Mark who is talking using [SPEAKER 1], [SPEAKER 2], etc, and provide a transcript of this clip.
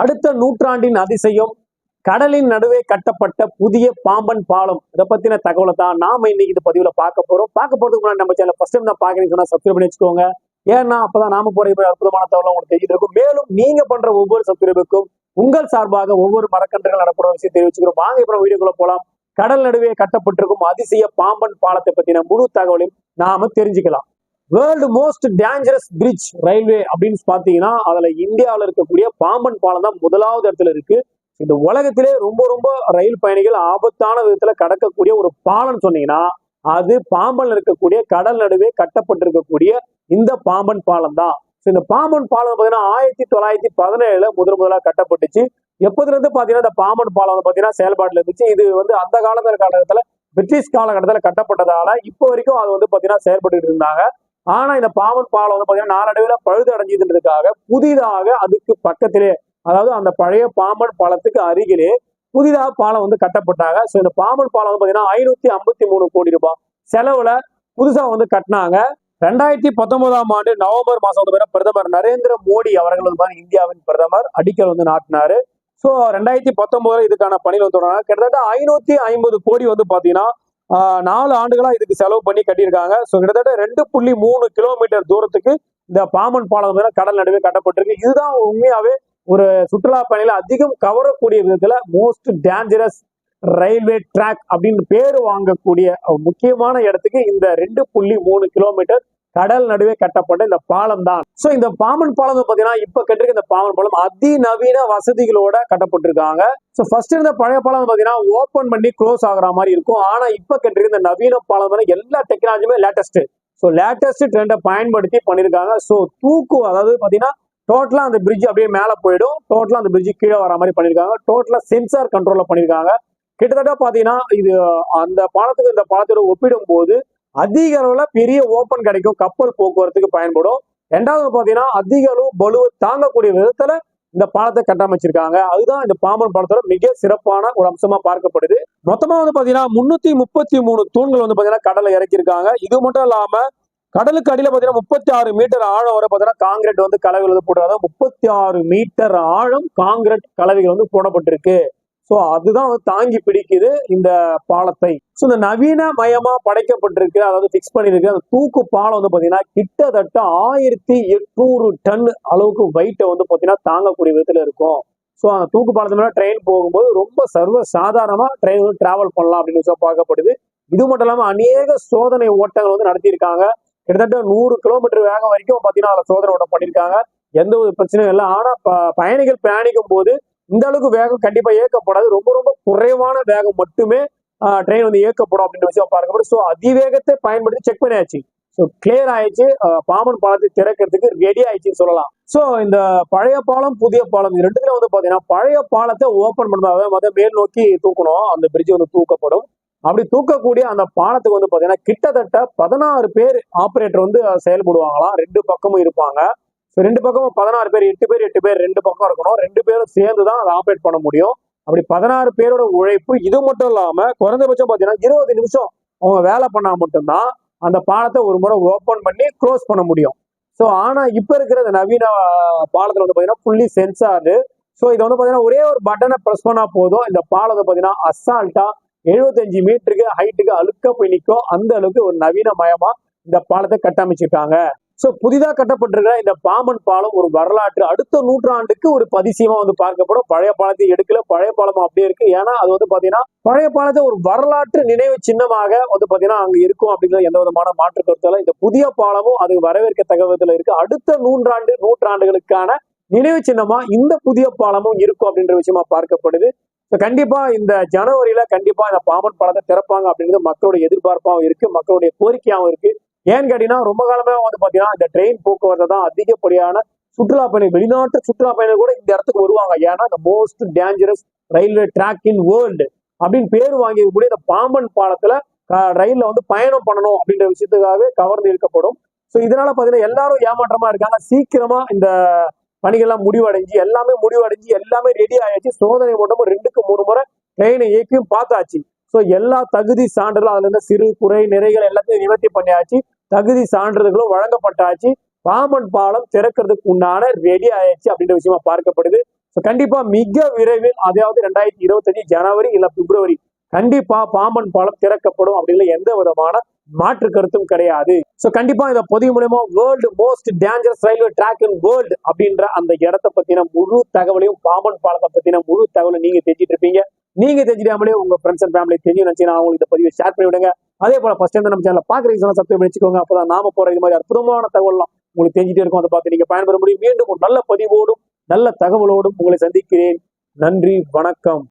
[SPEAKER 1] அடுத்த நூற்றாண்டின் அதிசயம் கடலின் நடுவே கட்டப்பட்ட புதிய பாம்பன் பாலம். இதை பத்தின தகவலை தான் நாம இன்னைக்கு இந்த பதிவுல பார்க்க போறோம். பார்க்க போறதுக்கு முன்னாடி நம்ம சேனல் ஃபர்ஸ்ட் டைம் நான் பாக்குறீங்க சொன்னா சப்ஸ்கிரைப் பண்ணி வச்சுக்கோங்க. ஏன்னா அப்பதான் நாம போற இப்படி அற்புதமான தகவல் உங்களுக்கு தெரிஞ்சிட்டு இருக்கும். மேலும் நீங்க பண்ற ஒவ்வொரு சப்ஸ்கிரைபுக்கும் உங்கள் சார்பாக ஒவ்வொரு மரக்கன்றுகள் நடப்படுற விஷயம் தெரிவிச்சுக்கிறோம். வாங்க இப்போ வீடியோக்குள்ள போலாம். கடல் நடுவே கட்டப்பட்டிருக்கும் அதிசய பாம்பன் பாலத்தை பத்தின முழு தகவலையும் நாம தெரிஞ்சுக்கலாம். World most dangerous bridge railway அப்படின்னு பார்த்தீங்கன்னா அதில் இந்தியாவில் இருக்கக்கூடிய பாம்பன் பாலம் தான் முதலாவது இடத்துல இருக்கு. இந்த உலகத்திலே ரொம்ப ரொம்ப ரயில் பயணிகள் ஆபத்தான விதத்தில் கடக்கக்கூடிய ஒரு பாலம் சொன்னீங்கன்னா அது பாம்பன் இருக்கக்கூடிய கடல் நடுவே கட்டப்பட்டிருக்கக்கூடிய இந்த பாம்பன் பாலம் தான். இந்த பாம்பன் பாலம் பார்த்தீங்கன்னா ஆயிரத்தி தொள்ளாயிரத்தி பதினேழுல முதல் முதலாக கட்டப்பட்டுச்சு. எப்போதுல இருந்து இந்த பாம்பன் பாலம் வந்து பார்த்தீங்கன்னா செயல்பாட்டில் இருந்துச்சு. இது வந்து அந்த காலத்தில் காலகட்டத்தில் பிரிட்டிஷ் காலகட்டத்தில் கட்டப்பட்டதால இப்போ வரைக்கும் அது வந்து பார்த்தீங்கன்னா செயல்பட்டு இருந்தாங்க. ஆனா இந்த பாம்பன் பாலம் வந்து பாத்தீங்கன்னா நாளடைவில் பழுது அடைஞ்சதுன்றதுக்காக புதிதாக அதுக்கு பக்கத்திலே அதாவது அந்த பழைய பாம்பன் பாலத்துக்கு அருகிலே புதிதாக பாலம் வந்து கட்டப்பட்டாங்க. ஸோ இந்த பாம்பன் பாலம் வந்து பாத்தீங்கன்னா ஐநூத்தி ஐம்பத்தி மூணு கோடி ரூபாய் செலவுல புதுசா வந்து கட்டினாங்க. ரெண்டாயிரத்தி பத்தொன்பதாம் ஆண்டு நவம்பர் மாசம் வந்து பாத்தீங்கன்னா பிரதமர் நரேந்திர மோடி அவர்கள் வந்து இந்தியாவின் பிரதமர் அடிக்கல் வந்து நாட்டினாரு. ஸோ ரெண்டாயிரத்தி பத்தொன்பதுல இதுக்கான பணியில் வந்து தொடங்கினாங்க. கிட்டத்தட்ட ஐநூத்தி ஐம்பது கோடி வந்து பாத்தீங்கன்னா நாலு ஆண்டுகளா இதுக்கு செலவு பண்ணி கட்டியிருக்காங்க. ஸோ கிட்டத்தட்ட ரெண்டு புள்ளி மூணு கிலோமீட்டர் தூரத்துக்கு இந்த பாம்பன் பாலம் கடல் நடுவே கட்டப்பட்டிருக்கு. இதுதான் உண்மையாவே ஒரு சுற்றுலா பயணிகளை அதிகம் கவரக்கூடிய விதத்துல மோஸ்ட் டேஞ்சரஸ் ரயில்வே ட்ராக் அப்படின்னு பேர் வாங்கக்கூடிய முக்கியமான இடத்துக்கு இந்த ரெண்டு புள்ளி மூணு கிலோமீட்டர் கடல் நடுவே கட்டப்பட்ட இந்த பாலம் தான் சோ இந்த பாம்பன் பாலம் பார்த்தீங்கன்னா பாத்தீங்கன்னா இப்ப கட்டிருக்க இந்த பாம்பன் பாலம் அதிநவீன வசதிகளோட கட்டப்பட்டிருக்காங்க. சோ ஃபர்ஸ்ட் இருந்த பழைய பாலம் பார்த்தீங்கன்னா பாத்தீங்கன்னா ஓபன் பண்ணி க்ளோஸ் ஆகுற மாதிரி இருக்கும். ஆனா இப்ப கட்டிருக்க இந்த நவீன பாலம் எல்லா டெக்னாலஜியுமே லேட்டஸ்ட் ஸோ லேட்டஸ்ட் ட்ரெண்டை பயன்படுத்தி பண்ணியிருக்காங்க ஸோ தூக்கு அதாவது பார்த்தீங்கன்னா டோட்டலா அந்த பிரிட்ஜ் அப்படியே மேலே போயிடும். டோட்டலா அந்த பிரிட்ஜ் கீழே வர மாதிரி பண்ணியிருக்காங்க டோட்டலா சென்சார் கண்ட்ரோல்ல பண்ணியிருக்காங்க கிட்டத்தட்ட பார்த்தீங்கன்னா இது அந்த பாலத்துக்கு இந்த பாலத்தோட ஒப்பிடும் போது அதிக அளவுல பெரிய ஓப்பன் கிடைக்கும். கப்பல் போக்குவரத்துக்கு பயன்படும். ரெண்டாவது பாத்தீங்கன்னா அதிக அளவு பலுவை தாங்கக்கூடிய விதத்துல இந்த பாலத்தை கட்டமைச்சிருக்காங்க. அதுதான் இந்த பாம்பன் பாலத்தோட மிக சிறப்பான ஒரு அம்சமா பார்க்கப்படுது. மொத்தமா வந்து பாத்தீங்கன்னா முன்னூத்தி முப்பத்தி மூணு தூண்கள் வந்து பாத்தீங்கன்னா கடலை இறக்கியிருக்காங்க. இது மட்டும் இல்லாம கடலுக்கு அடியில பாத்தீங்கன்னா முப்பத்தி ஆறு மீட்டர் ஆழம் வரை பாத்தீங்கன்னா காங்கிரீட் வந்து கலவைகள் வந்து போடுறாங்க முப்பத்தி ஆறு மீட்டர் ஆழம் காங்கிரீட் கலவைகள் வந்து போடப்பட்டிருக்கு. ஸோ அதுதான் வந்து தாங்கி பிடிக்குது இந்த பாலத்தை. ஸோ இந்த நவீன மயமா படைக்கப்பட்டிருக்கு அதாவது ஃபிக்ஸ் பண்ணிருக்கு அந்த தூக்கு பாலம் வந்து பாத்தீங்கன்னா கிட்டத்தட்ட ஆயிரத்தி எட்நூறு டன் அளவுக்கு வெயிட்டை வந்து பாத்தீங்கன்னா தாங்கக்கூடிய விதத்துல இருக்கும். ஸோ அந்த தூக்கு பாலத்து மேல ட்ரெயின் போகும்போது ரொம்ப சர்வ சாதாரணமா ட்ரெயின் வந்து டிராவல் பண்ணலாம் அப்படின்னு சொல்லி பார்க்கப்படுது. இது மட்டும் இல்லாம அநேக சோதனை ஓட்டங்கள் வந்து நடத்தியிருக்காங்க. கிட்டத்தட்ட நூறு கிலோமீட்டர் வேகம் வரைக்கும் பாத்தீங்கன்னா அதுல சோதனை ஓட்டம் பண்ணியிருக்காங்க. எந்த ஒரு பிரச்சனையும் இல்லை. ஆனா ப- பயணிகள் பயணிக்கும் போது இந்த அளவுக்கு வேகம் கண்டிப்பா இயக்கப்படாது. ரொம்ப ரொம்ப குறைவான வேகம் மட்டுமே ட்ரெயின் வந்து இயக்கப்படும் அப்படின்ற விஷயம் பார்க்கப்படும் ஸோ அதிவேகத்தை பயன்படுத்தி செக் பண்ணியாச்சு. ஸோ கிளியர் ஆயிடுச்சு. பாமன் பாலத்தை திறக்கிறதுக்கு ரெடி ஆயிடுச்சுன்னு சொல்லலாம். ஸோ இந்த பழைய பாலம் புதிய பாலம் இது ரெண்டுத்துல வந்து பாத்தீங்கன்னா பழைய பாலத்தை ஓபன் பண்ணாத மொதல் மேல் நோக்கி தூக்கணும். அந்த பிரிட்ஜ் வந்து தூக்கப்படும். அப்படி தூக்கக்கூடிய அந்த பாலத்துக்கு வந்து பாத்தீங்கன்னா கிட்டத்தட்ட பதினாறு பேர் ஆபரேட்டர் வந்து செயல்படுவாங்களாம். ரெண்டு பக்கமும் இருப்பாங்க. ஸோ ரெண்டு பக்கமும் பதினாறு பேர் எட்டு பேர் எட்டு பேர் ரெண்டு பக்கம் இருக்கணும். ரெண்டு பேரும் சேர்ந்து தான் அதை ஆப்ரேட் பண்ண முடியும். அப்படி பதினாறு பேரோட உழைப்பு இது மட்டும் இல்லாம குறைந்தபட்சம் பார்த்தீங்கன்னா இருபது நிமிஷம் அவங்க வேலை பண்ணா மட்டும்தான் அந்த பாலத்தை ஒரு முறை ஓப்பன் பண்ணி க்ளோஸ் பண்ண முடியும். ஸோ ஆனா இப்ப இருக்கிற நவீன பாலத்தில் பாலத்துல வந்து பாத்தீங்கன்னா ஃபுல்லி சென்சாரு ஸோ இதை வந்து பாத்தீங்கன்னா ஒரே ஒரு பட்டனை ப்ரெஸ் பண்ணா போதும். இந்த பாலத்தை பார்த்தீங்கன்னா பாத்தீங்கன்னா அசால்ட்டா எழுபத்தஞ்சு மீட்டருக்கு ஹைட்டுக்கு அழுக்க போய் நிற்கும் அந்த அளவுக்கு ஒரு நவீன மயமா இந்த பாலத்தை கட்டமைச்சிருக்காங்க. ஸோ புதிதாக கட்டப்பட்டிருக்கிற இந்த பாம்பன் பாலம் ஒரு வரலாற்று அடுத்த நூற்றாண்டுக்கு ஒரு பதிசியமா வந்து பார்க்கப்படும். பழைய பாலத்தை எடுக்கல பழைய பாலம் அப்படியே இருக்கு. ஏன்னா அது வந்து பாத்தீங்கன்னா பழைய பாலத்தை ஒரு வரலாற்று நினைவு சின்னமாக வந்து பாத்தீங்கன்னா அங்க இருக்கும் அப்படிங்கிற எந்த விதமான மாற்று கருத்தால இந்த புதிய பாலமும் அது வரவேற்கத்தக்க விதத்துல இருக்கு. அடுத்த நூற்றாண்டு நூற்றாண்டுகளுக்கான நினைவு சின்னமா இந்த புதிய பாலமும் இருக்கும் அப்படின்ற விஷயமா பார்க்கப்படுது. கண்டிப்பா இந்த ஜனவரியில கண்டிப்பா இந்த பாம்பன் பாலத்தை திறப்பாங்க அப்படிங்கிறது மக்களுடைய எதிர்பார்ப்பாகவும் இருக்கு மக்களுடைய கோரிக்கையாகவும் இருக்கு. ஏன்னு கேட்டீங்கன்னா ரொம்ப காலமாக வந்து பார்த்தீங்கன்னா இந்த ட்ரெயின் போக்குவரத்து தான் அதிகப்படியான சுற்றுலா பயணி வெளிநாட்டு சுற்றுலா பயணிகள் கூட இந்த இடத்துக்கு வருவாங்க. ஏன்னா இந்த most dangerous railway track in world அப்படின்னு பேர் வாங்கியிருக்கக்கூடிய இந்த பாம்பன் பாலத்துல ரயிலில் ரயில்ல வந்து பயணம் பண்ணணும் அப்படின்ற விஷயத்துக்காகவே கவர்ந்து இருக்கப்படும் ஸோ இதனால பார்த்தீங்கன்னா எல்லாரும் ஏமாற்றமா இருக்காங்க. சீக்கிரமா இந்த பணிகள்லாம் முடிவடைஞ்சு எல்லாமே முடிவடைஞ்சு எல்லாமே ரெடி ஆயாச்சு சோதனை மட்டும் ரெண்டுக்கு மூணு முறை ட்ரெயினை இயக்கியும் பார்த்தாச்சு. ஸோ எல்லா தகுதி சான்றுகளும் அதுல இருந்த சிறு குறை நிறைகள் எல்லாத்தையும் நிவர்த்தி பண்ணியாச்சு. தகுதி சான்றிதழ்களும் வழங்கப்பட்டாச்சு. பாமன் பாலம் திறக்கிறதுக்கு உண்டான ரெடி ஆயிடுச்சு அப்படின்ற விஷயமா பார்க்கப்படுது. ஸோ கண்டிப்பா மிக விரைவில் அதாவது ரெண்டாயிரத்தி இருபத்தஞ்சு ஜனவரி இல்ல பிப்ரவரி கண்டிப்பா பாம்பன் பாலம் திறக்கப்படும் அப்படின்னு எந்த விதமான மாற்று கருத்தும் கிடையாது. ஸோ கண்டிப்பா இந்த பொது மூலயமா world most dangerous railway track in world அப்படின்ற அந்த இடத்த பத்தின முழு தகவலையும் பாம்பன் பாலத்தை பத்தின முழு தகவலும் நீங்க தெரிஞ்சிட்டு இருப்பீங்க. நீங்க தெரிஞ்சிடாமலே உங்க ஃப்ரெண்ட்ஸ் அண்ட் ஃபேமிலி தெரியும் நினைச்சீங்கன்னா அவங்களுக்கு இந்த பதிவை ஷேர் பண்ணி விடுங்க. அதே போல ஃபர்ஸ்ட் டைம் நம்ம சேனல் பாக்குறீங்க சப்ஸ்கிரைப் பண்ணிச்சுக்கோங்க. அப்பதான் நாம போற இது மாதிரி அற்புதமான தகவல்லாம் உங்களுக்கு தெரிஞ்சிட்டே இருக்கும். அதை பார்த்து நீங்க பயன்பெற முடியும். மீண்டும் ஒரு நல்ல பதிவோடும் நல்ல தகவலோடும் உங்களை சந்திக்கிறேன். நன்றி வணக்கம்.